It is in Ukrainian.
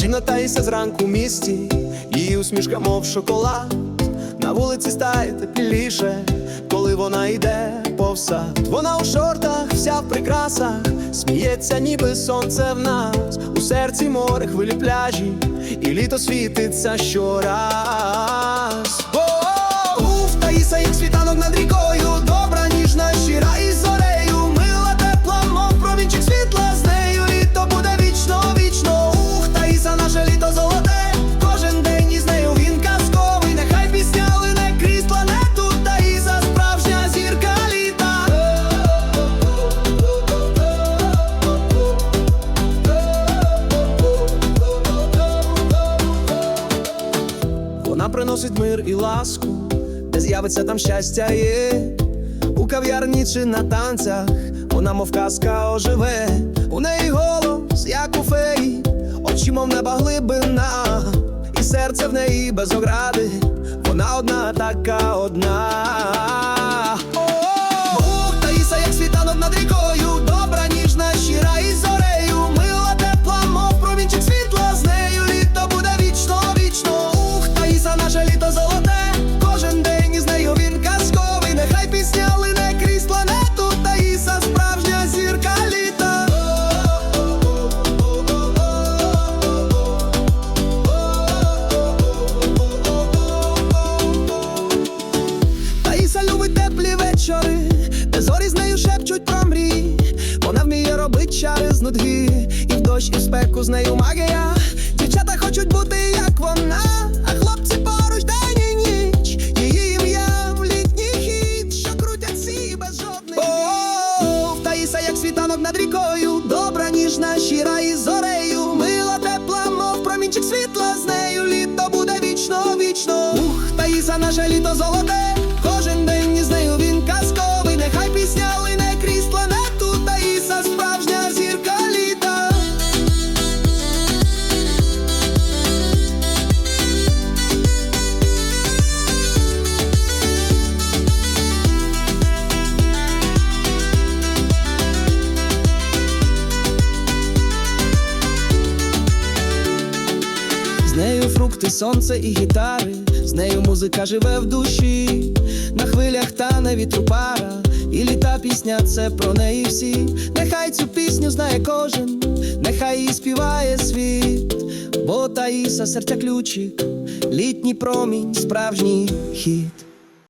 Ніжна таїся зранку в місті, її усмішка, мов шоколад. На вулиці стає тепліше, коли вона йде повсад. Вона у шортах, вся в прикрасах, сміється, ніби сонце в нас. У серці море хвилі пляжі, і літо світиться щораз. О, уф, Таїса, як світанок над рікою, Вона приносить мир і ласку, де з'явиться там щастя є. У кав'ярні чи на танцях, вона мов казка оживе. У неї голос, як у феї, очі, мов неба глибина, і серце в неї без огради. Вона одна така одна. Нудьги, і в дощ, і в спеку з нею магія. Дівчата хочуть бути, як вона, а хлопці поруч день і ніч. Її ім'я в літній хід, що крутять всі без жодних. О, в Таїса, як світанок над рікою, добра, ніжна, щира і зорею. Мила, тепла, мов промінчик світла з нею. Літо буде вічно, вічно. Ух, Таїса, наше літо золоте. З нею фрукти, сонце і гітари, з нею музика живе в душі, на хвилях тане вітру пара, і літа пісня це про неї всі. Нехай цю пісню знає кожен, нехай її співає світ, бо Таїса серця ключик, літній промінь, справжній хід.